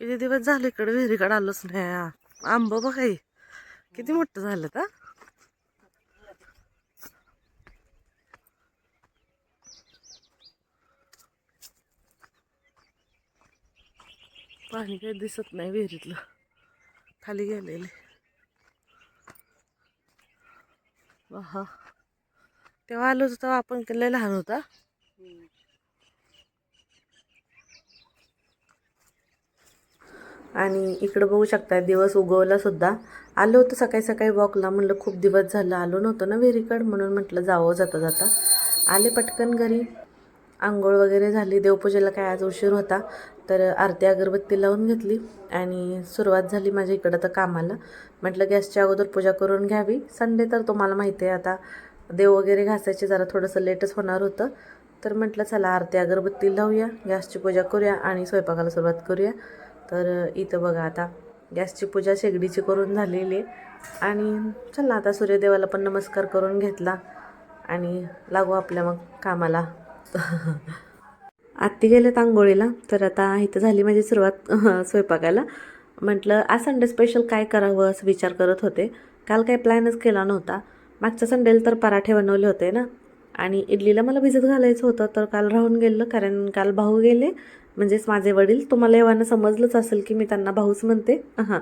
किती दिवस झाले इकडे? विहिरीकडे आलोच नाही. आंब बघ किती मोठं झालं तर? पाणी काही दिसत नाही विहिरीतलं. खाली गेलेले. हा तेव्हा आलो होतो तेव्हा आपण लय लहान होता? आणि इकडं बघू शकता दिवस उगवला सुद्धा. आलो होतं सकाळी सकाळी वॉकला म्हटलं खूप दिवस झालं आलो नव्हतं ना विहिरीकड म्हणून म्हटलं जावं जाता जाता. आले पटकन घरी. आंघोळ वगैरे झाली. देवपूजेला काय आज उशीर होता तर आरती अगरबत्ती लावून घेतली आणि सुरुवात झाली माझ्या इकडं तर कामाला. म्हटलं गॅसच्या अगोदर पूजा करून घ्यावी. संडे तर तुम्हाला माहिती आहे आता देव वगैरे घासायचे जरा थोडंसं लेटच होणार होतं. तर म्हटलं चला आरती अगरबत्ती लावूया गॅसची पूजा करूया आणि स्वयंपाकाला सुरुवात करूया. तर इथं बघा आता गॅसची पूजा शेगडीची करून झालेली आणि चला आता सूर्यदेवाला पण नमस्कार करून घेतला आणि लागू आपल्या मग कामाला. आत्ती गेल्यात आंघोळीला तर आता इथं झाली माझी सुरुवात स्वयंपाकाला. म्हटलं आज संडे स्पेशल काय करावं असं विचार करत होते. काल काही प्लॅनच केला नव्हता. मागच्या संडेला तर पराठे बनवले होते ना. आणि इडलीला मला भिजत घालायचं होतं तर काल राहून गेलं कारण काल भाऊ गेले म्हणजेच माझे वडील तुम्हाला एव्हाना समजलंच असेल की मी त्यांना भाऊच म्हणते. हां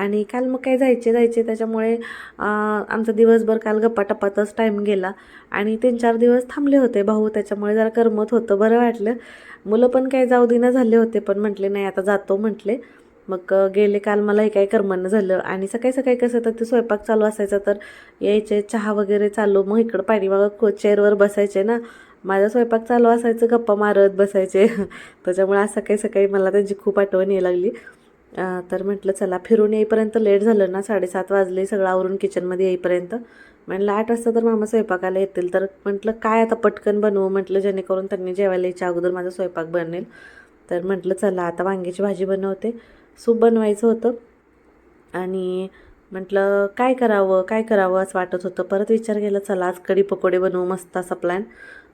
आणि काल मग काय जायचे जायचे. त्याच्यामुळे आमचा दिवसभर काल गप्पाटप्पातच टाईम गेला. आणि तीन चार दिवस थांबले होते भाऊ. त्याच्यामुळे जरा करमत होतं बरं वाटलं. मुलं पण काय जाऊ दिना झाले होते पण म्हटले नाही आता जातो म्हटले. मग गेले काल मला हे काही करमणं झालं. आणि सकाळी सकाळी कसं तर ते स्वयंपाक चालू असायचा तर यायचे चहा वगैरे चालू. मग इकडं पाठीमागं को चेअरवर बसायचे ना. माझा स्वयंपाक चालू असायचं गप्पा मारत बसायचे. त्याच्यामुळे आज सकाळी सकाळी मला त्यांची खूप आठवण यायला लागली. तर म्हटलं चला फिरून येईपर्यंत लेट झालं ना साडेसात वाजले सगळं आवरून किचनमध्ये येईपर्यंत. म्हटलं आठ वाजता तर मामा स्वयंपाकाला येतील तर म्हटलं काय आता पटकन बनवू? म्हटलं जेणेकरून त्यांनी जेवायला यायच्या अगोदर माझा स्वयंपाक बनेल. तर म्हटलं चला आता वांग्याची भाजी बनवते. सूप बनवायचं होतं. आणि म्हटलं काय करावं काय करावं असं वाटत होतं. परत विचार केला चला आज कढी पकोडे बनवू मस्त असा प्लॅन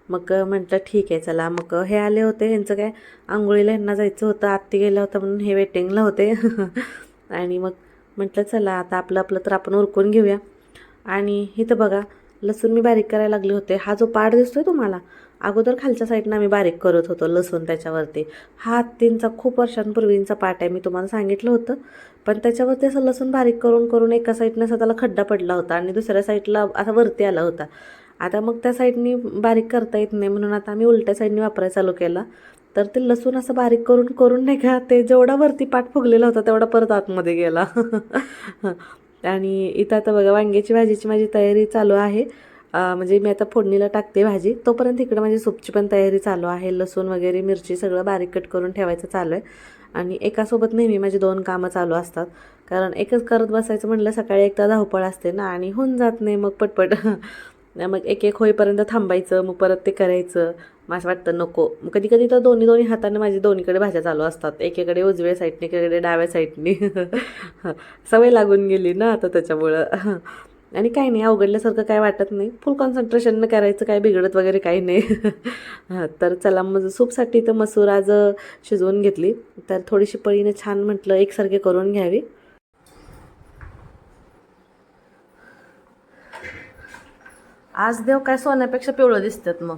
मग म्हटलं ठीक आहे चला. मग हे आले होते. ह्यांचं काय आंघोळीला ह्यांना जायचं होतं. आत्ती गेला होता म्हणून हे वेटिंगला होते. आणि मग म्हटलं चला आता आपलं आपलं तर आपण उरकून घेऊया. आणि इथं बघा लसूण मी बारीक करायला लागले होते. हा जो पाड दिसतोय तुम्हाला अगोदर खालच्या साईडनं आम्ही बारीक करत होतो लसूण त्याच्यावरती. हा हत्तींचा खूप वर्षांपूर्वींचा पाट आहे मी तुम्हाला सांगितलं होतं. पण त्याच्यावरती असं लसूण बारीक करून करून एका साईडनं असं त्याला खड्डा पडला होता आणि दुसऱ्या साईडला असा वरती आला होता. आता मग त्या साईडनी बारीक करता येत नाही म्हणून आता आम्ही उलट्या साईडनी वापरायला चालू केला. तर ते लसूण असं बारीक करून करून नाही का ते जेवढा वरती पाठ फुगलेला होता तेवढा परत आतमध्ये गेला. आणि इथं आता बघा वांग्याची भाजीची माझी तयारी चालू आहे. म्हणजे मी आता फोडणीला टाकते भाजी. तोपर्यंत इकडे माझी सूपची पण तयारी चालू आहे. लसूण वगैरे मिरची सगळं बारीक कट करून ठेवायचं चालू आहे. आणि एकासोबत नेहमी माझी दोन कामं चालू असतात. कारण एकच करत बसायचं म्हटलं सकाळी एकदा धावपळ असते ना आणि होऊन जात नाही मग पटपट. मग एक एक होईपर्यंत थांबायचं मग परत ते करायचं. मग असं वाटतं नको. मग कधी कधी तर दोन्ही दोन्ही हाताने माझे दोन्हीकडे भाज्या चालू असतात. एकीकडे उजव्या साईडने एकीकडे डाव्या साईडने सवय लागून गेली ना आता त्याच्यामुळं. आणि काही नाही अवघडल्यासारखं काय वाटत नाही. फुल कॉन्सन्ट्रेशननं करायचं काय बिघडत वगैरे काही नाही. तर चला मग सूपसाठी तर मसूर आज शिजवून घेतली. तर थोडीशी पळीने छान म्हटलं एकसारखे करून घ्यावी. आज देव काय सोन्यापेक्षा पिवळं दिसतात मग.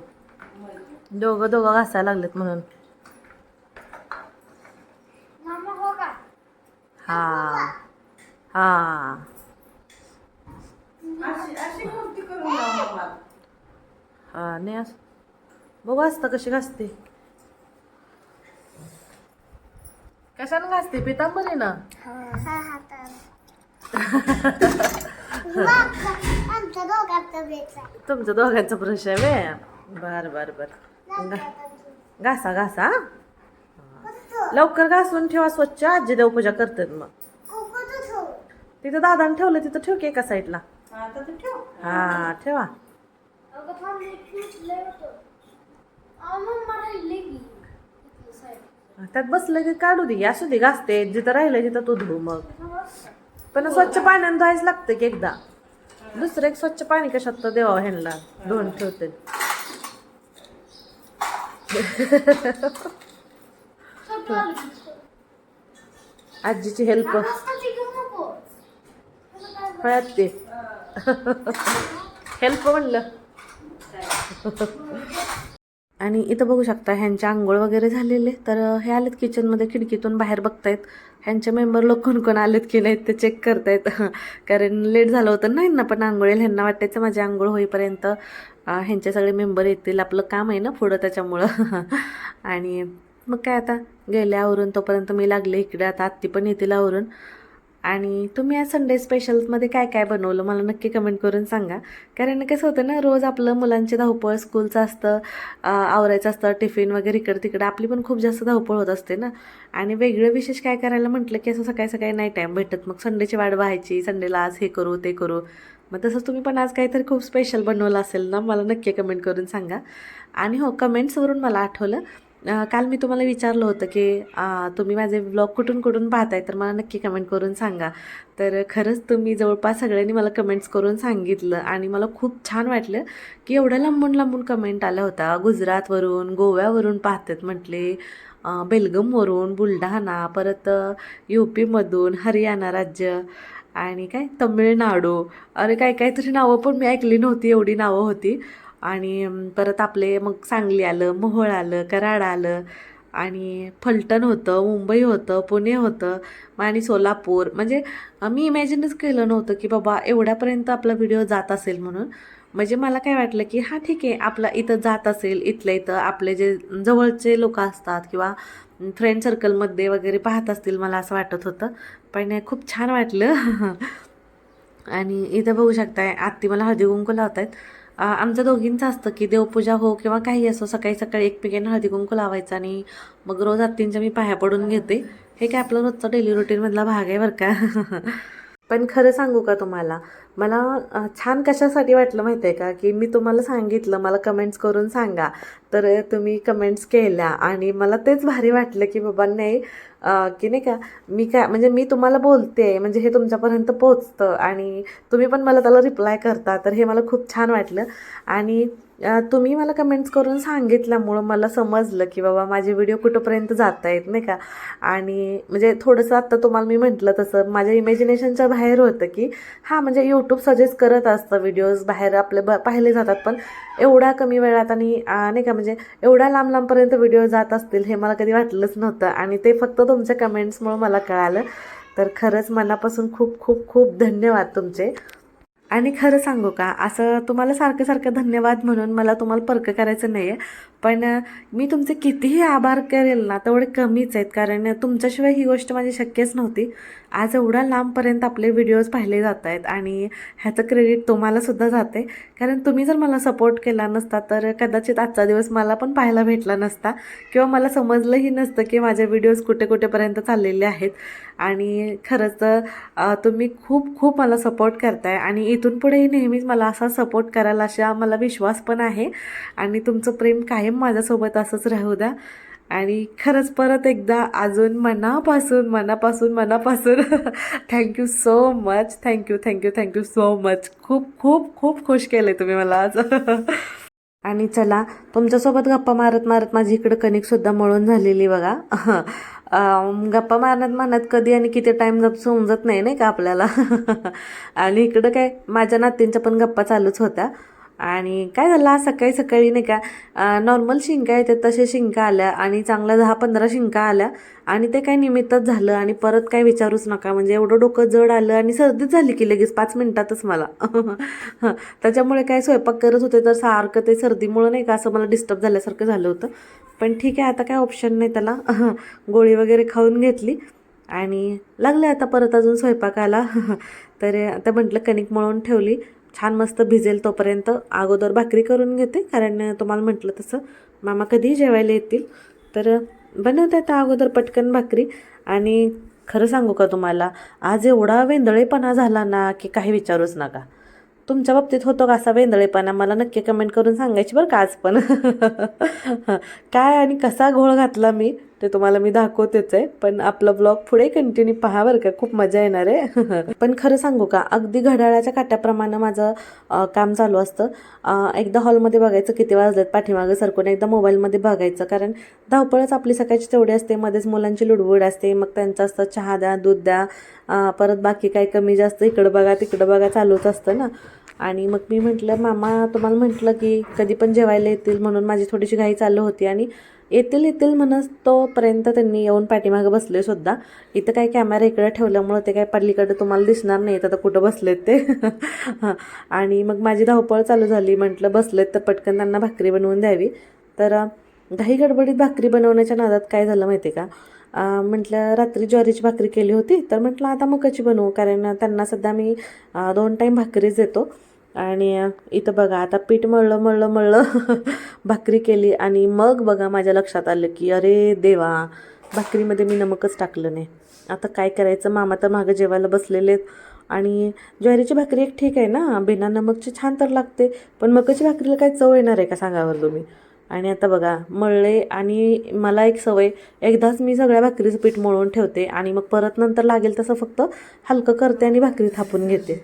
दोघं दोघं घासायला लागलेत म्हणून. हा हा. हा. नाही असं. बघू असतं कशी घासते. कशानं घासते? पितांबरी ना आमच्या दोघांचं बेच आहे तुमच्या दोघांचा ब्रश आहे वे बर बर बर. घासा घासा हा. लवकर घासून ठेवा स्वच्छ. आजी देवपूजा करतात मग. तिथं दादाने ठेवलं तिथं ठेव की एका साईडला. हा ठेवा. त्यात बसलं की काढू दे. असू दे घासते. जिथं राहिलं तिथं तू धुव मग. पण स्वच्छ पाण्याने धुवायच लागतं की एकदा. दुसरं एक स्वच्छ पाणी कशात तर देवा ह्यांना धुवून ठेवते. आजीची हेल्प नाचताची हळद ते. हेल्प म्हणलं. आणि इथं बघू शकता ह्यांचे आंघोळ वगैरे झालेले. तर हे आलेत किचनमध्ये खिडकीतून बाहेर बघतायत. ह्यांचे मेंबर लोक कोण कोण आलेत की नाहीत ते चेक करतायत. कारण लेट झालं होतं नाही ना पण आंघोळेल ह्यांना वाटायचं माझी आंघोळ होईपर्यंत ह्यांचे सगळे मेंबर येतील. आपलं काम आहे ना पुढं त्याच्यामुळं. आणि मग काय आता गेल्या आवरून तोपर्यंत मी लागले इकडे. आता आत्ती पण येतील आवरून. आणि तुम्ही आज संडे स्पेशलमध्ये काय काय बनवलं मला नक्की कमेंट करून सांगा. कारण कसं होतं ना रोज आपलं मुलांचे धावपळ स्कूलचं असतं आवरायचं असतं टिफिन वगैरे इकडं तिकडं आपली पण खूप जास्त धावपळ होत असते ना. आणि वेगळं विशेष काय करायला म्हटलं की असं सकाळी सकाळी नाही टाईम भेटत. मग संडेची वाट व्हायची संडेला आज हे करू ते करू. मग तसंच तुम्ही पण आज काहीतरी खूप स्पेशल बनवलं असेल ना मला नक्की कमेंट करून सांगा. आणि हो कमेंट्सवरून मला आठवलं काल मी तुम्हाला विचारलं होतं की तुम्ही माझे ब्लॉग कुठून कुठून पाहताय? तर मला नक्की कमेंट करून सांगा. तर खरंच तुम्ही जवळपास सगळ्यांनी मला कमेंट्स करून सांगितलं आणि मला खूप छान वाटलं की एवढ्या लांबून लांबून कमेंट आला होता गुजरातवरून गोव्यावरून पाहतात म्हटले बेलगमवरून बुलढाणा परत यू पीमधून हरियाणा राज्य आणि काय? तमिळनाडू. अरे काय काहीतरी नावं पण मी ऐकली नव्हती एवढी नावं होती. आणि परत आपले मग सांगली आलं मोहोळ आलं कराड आलं आणि फलटण होतं मुंबई होतं पुणे होतं मग आणि सोलापूर. म्हणजे मी इमॅजिनच केलं नव्हतं की बाबा एवढ्यापर्यंत आपला व्हिडिओ जात असेल म्हणून. म्हणजे मला काय वाटलं की हां ठीक आहे आपला इथं जात असेल इथल्या इथं आपले जे जवळचे लोक असतात किंवा फ्रेंड सर्कलमध्ये वगैरे पाहत असतील मला असं वाटत होतं. पण खूप छान वाटलं. आणि इथं बघू शकताय आत्ती मला हळदी कुंकू लावत आहेत आमच्या दोघींचं असतं की देवपूजा हो किंवा काही असो सकाळी सकाळी एकमेकांना हळदी कुंकू लावायचं आणि मग रोज आत्तींच्या मी पाया पडून घेते. हे काय आपलं रोजचा डेली रुटीनमधला भाग आहे बरं का? पण खरं सांगू का तुम्हाला? मला छान कशासाठी वाटलं माहिती आहे का? की मी तुम्हाला सांगितलं मला कमेंट्स करून सांगा. तर तुम्ही कमेंट्स केल्या आणि मला तेच भारी वाटलं की बाबा नाही की नाही का मी काय म्हणजे मी तुम्हाला बोलते म्हणजे हे तुमच्यापर्यंत पोचतं आणि तुम्ही पण मला त्याला रिप्लाय करता तर हे मला खूप छान वाटलं. आणि तुम्ही मला कमेंट्स करून सांगितल्यामुळं मला समजलं की बाबा माझे व्हिडिओ कुठंपर्यंत जात आहेत नाही का? आणि म्हणजे थोडंसं आत्ता तुम्हाला मी म्हटलं तसं माझ्या इमॅजिनेशनच्या बाहेर होतं की हां म्हणजे यूट्यूब सजेस्ट करत असतं व्हिडिओज बाहेर आपले ब पाहिले जातात. पण एवढा कमी वेळात आणि नाही का म्हणजे एवढ्या लांब लांबपर्यंत व्हिडिओ जात असतील हे मला कधी वाटलंच नव्हतं. आणि ते फक्त तुमच्या कमेंट्समुळं मला कळालं. तर खरंच मनापासून खूप खूप खूप धन्यवाद तुमचे. आणि खरं सांगू का असं तुम्हाला सारखं सारखं धन्यवाद म्हणून मला तुम्हाला पर्क करायचं नाही आहे पण मी तुमचे कितीही आभार करेल ना तेवढे कमीच आहेत. कारण तुमच्याशिवाय ही गोष्ट माझी शक्यच नव्हती. आज एवढ्या लांबपर्यंत आपले व्हिडिओज पाहिले जात आहेत आणि ह्याचं क्रेडिट तुम्हालासुद्धा जाते. कारण तुम्ही जर मला सपोर्ट केला नसता तर कदाचित आजचा दिवस मला पण पाहायला भेटला नसता किंवा मला समजलंही नसतं की माझे व्हिडिओज कुठे कुठेपर्यंत चाललेले आहेत. आणि खरंच तर तुम्ही खूप खूप मला सपोर्ट करताय आणि इथून पुढेही नेहमीच मला असा सपोर्ट कराल अशा मला विश्वास पण आहे. आणि तुमचं प्रेम कायम माझ्यासोबत असंच राहू द्या. आणि खरंच परत एकदा अजून मनापासून मनापासून मनापासून thank you so much thank you thank you thank you so much खूप खूप खूप खुश केलं तुम्ही मला आज. आणि चला तुमच्यासोबत गप्पा मारत मारत माझी इकडं कणिकसुद्धा मळून झालेली बघा. गप्पा मारत मारत कधी आणि किती टाईम जात समजत नाही नाही का आपल्याला? आणि इकडं काय माझ्या नातींच्या पण गप्पा चालूच होत्या. आणि काय झालं आज सकाळी सकाळी नाही का नॉर्मल शिंका येतात तसे शिंका आल्या आणि चांगल्या दहा पंधरा शिंका आल्या आणि ते काय निमित्तच झालं आणि परत काय विचारूच नका. म्हणजे एवढं डोकं जड आलं आणि सर्दीच झाली की लगेच पाच मिनिटातच मला. त्याच्यामुळे काय स्वयंपाक करत होते तर सारखं ते सर्दीमुळं नाही का असं मला डिस्टर्ब झाल्यासारखं झालं होतं. पण ठीक आहे आता काय ऑप्शन नाही त्याला. गोळी वगैरे खाऊन घेतली आणि लागले आता परत अजून स्वयंपाकाला. तर आता म्हटलं कणिक मळून ठेवली छान मस्त भिजेल तोपर्यंत अगोदर भाकरी करून घेते कारण तुम्हाला म्हटलं तसं मामा कधीही जेवायला येतील. तर बनवते आता अगोदर पटकन भाकरी. आणि खरं सांगू का तुम्हाला आज एवढा वेंदळेपणा झाला ना की काही विचारूच नका. तुमच्या बाबतीत होतो का असा वेंदळेपणा? मला नक्की कमेंट करून सांगायची बरं का आज पण. काय आणि कसा घोळ घातला मी? ते तुम्हाला मी दाखवतेच आहे. पण आपलं ब्लॉग पुढे कंटिन्यू पहा बरं का खूप मजा येणार आहे. पण खरं सांगू का अगदी घड्याळाच्या काट्याप्रमाणे माझं काम चालू असतं. एकदा हॉलमध्ये बघायचं किती वाजलेत पाठीमागं सरकून एकदा मोबाईलमध्ये बघायचं. कारण धावपळच आपली सकाळची तेवढी असते मध्येच मुलांची लुडबुड असते मग त्यांचं असतं चहा द्या दूध द्या परत बाकी काही कमी जास्त इकडं बघा तिकडं बघा चालूच असतं ना. आणि मग मी म्हटलं मामा तुम्हाला म्हटलं की कधी पण जेवायला येतील म्हणून माझी थोडीशी घाई चालू होती आणि येतील येतील म्हणत तोपर्यंत त्यांनी येऊन पाठीमागं बसले सुद्धा. इथं काही कॅमेरा इकडे ठेवल्यामुळं ते काय पल्लीकडे तुम्हाला दिसणार नाही आता कुठं बसलेत ते? आणि मग माझी धावपळ चालू झाली. म्हटलं बसलेत तर पटकन त्यांना भाकरी बनवून द्यावी. तर घाई गडबडीत भाकरी बनवण्याच्या नादात काय झालं माहिती आहे का म्हटलं रात्री ज्वारीची भाकरी केली होती. तर म्हटलं आता मकाची बनवू. कारण त्यांना सध्या मी दोन टाईम भाकरीच देतो. आणि इथं बघा आता पीठ मळलं मळलं मळलं भाकरी केली आणि मग बघा माझ्या लक्षात आलं की अरे देवा भाकरीमध्ये मी नमकच टाकलं नाही. आता काय करायचं? मामा तर मागं जेवायला बसलेले आहेत. आणि ज्वारीची भाकरी एक ठीक आहे ना? बिना नमकची छान तर लागते पण मकाची भाकरीला काय चव येणार आहे का सांगावर तुम्ही? आणि आता बघा मळले आणि मला एक सवय एकदाच मी सगळ्या भाकरीचं पीठ मळून ठेवते आणि मग परत नंतर लागेल तसं फक्त हलकं करते आणि भाकरी थापून घेते.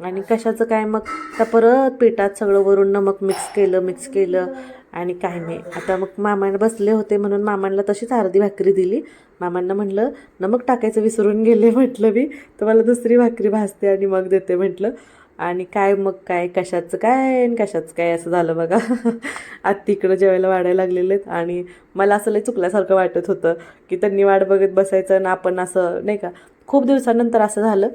आणि कशाचं काय मग? त्या परत पिठात सगळं वरून नमक मिक्स केलं मिक्स केलं आणि काय नाही. आता मग मामाने बसले होते म्हणून मामांना तशीच अर्धी भाकरी दिली. मामांना म्हटलं नमक टाकायचं विसरून गेले म्हटलं मी. तर मला दुसरी भाकरी भाजते आणि मग देते म्हटलं. आणि काय मग काय कशाचं काय आणि कशाचं काय असं झालं बघा. आत तिकडं जेवायला वाढायला लागलेले आहेत आणि मला असं लय चुकल्यासारखं वाटत होतं की त्यांनी वाट बघत बसायचं आणि आपण असं नाही का? खूप दिवसानंतर असं झालं.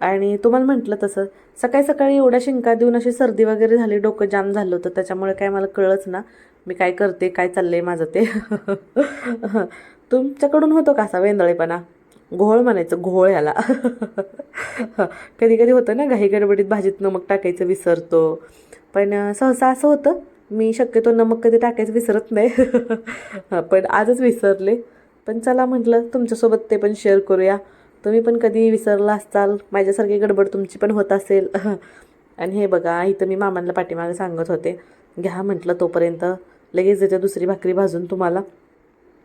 आणि तुम्हाला म्हटलं तसं सकाळी सकाळी एवढ्या शिंका देऊन अशी सर्दी वगैरे झाली डोकं जाम झालं होतं त्याच्यामुळे काय मला कळलंच ना मी काय करते काय चाललं आहे माझं ते. तुमच्याकडून होतो का असा वेंदळेपणा? घोळ म्हणायचं घोळ ह्याला कधी कधी होतं ना घाई गडबडीत भाजीत नमक टाकायचं विसरतो. पण सहसा असं होतं मी शक्यतो नमक कधी टाकायचं विसरत नाही. पण आजच विसरले. पण चला म्हटलं तुमच्यासोबत ते पण शेअर करूया. तुम्ही पण कधी विसरला असाल? माझ्यासारखी गडबड तुमची पण होत असेल. आणि हे बघा इथं मी मामांना पाठीमागे सांगत होते. घ्या म्हटलं तोपर्यंत. लगेच देते दुसरी भाकरी भाजून तुम्हाला.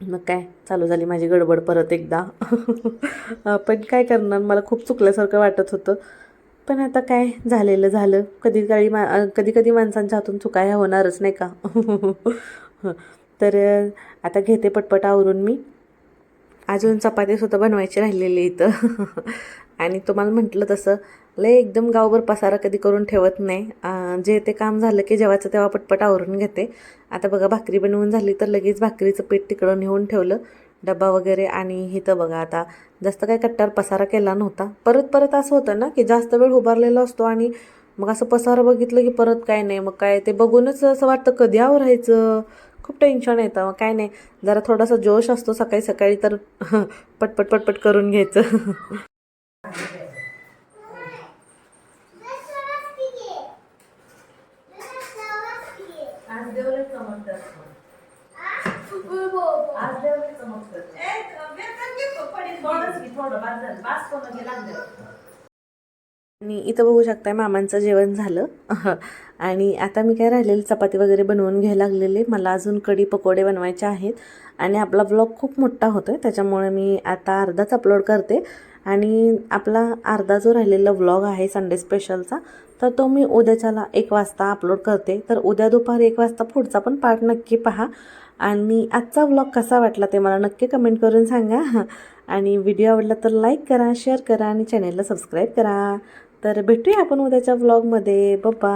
मग काय चालू झाली माझी गडबड परत एकदा. पण काय करणार? मला खूप चुकल्यासारखं वाटत होतं. पण आता काय झालेलं झालं. कधी काळी मा कधी कधी माणसांच्या हातून चुका ह्या होणारच नाही का? तर आता घेते पटपट आवरून मी. अजून चपातीसुद्धा बनवायची राहिलेली इथं. आणि तुम्हाला म्हटलं तसं लय एकदम गावभर पसारा कधी करून ठेवत नाही. जे ते काम झालं की जेव्हाचं तेव्हा पटपट आवरून घेते. आता बघा भाकरी बनवून झाली तर लगेच भाकरीचं पीठ तिकडं नेऊन ठेवलं डबा वगैरे आणि इथं बघा आता जास्त काय कट्टार पसारा केला नव्हता. परत परत असं होतं ना की जास्त वेळ उभारलेला असतो आणि मग असं पसारा बघितलं की परत काय नाही. मग काय ते बघूनच असं वाटतं कधी आवरायचं? खूप टेन्शन येतं. मग काय नाही जरा थोडासा जोश असतो सकाळी सकाळी तर पटपट पटपट करून घ्यायचं. आज देवले चमकतात आज देवले चमकतात आणि इथं बघू शकताय मामांचं जेवण झालं. आणि आता मी काय राहिलेली चपाती वगैरे बनवून घ्यायला लागलेले. मला अजून कढी पकोडे बनवायचे आहेत. आणि आपला ब्लॉग खूप मोठा होतो आहे त्याच्यामुळे मी आता अर्धाच अपलोड करते. आणि आपला अर्धा जो राहिलेला व्लॉग आहे संडे स्पेशलचा तर तो मी उद्याच्याला एक वाजता अपलोड करते. तर उद्या दुपारी एक वाजता पुढचा पण पार्ट नक्की पहा. आणि आजचा व्लॉग कसा वाटला ते मला नक्की कमेंट करून सांगा. आणि व्हिडिओ आवडला तर लाईक करा शेअर करा आणि चॅनेलला सबस्क्राईब करा. तर भेटूया आपण उद्याच्या व्लॉगमध्ये बाबा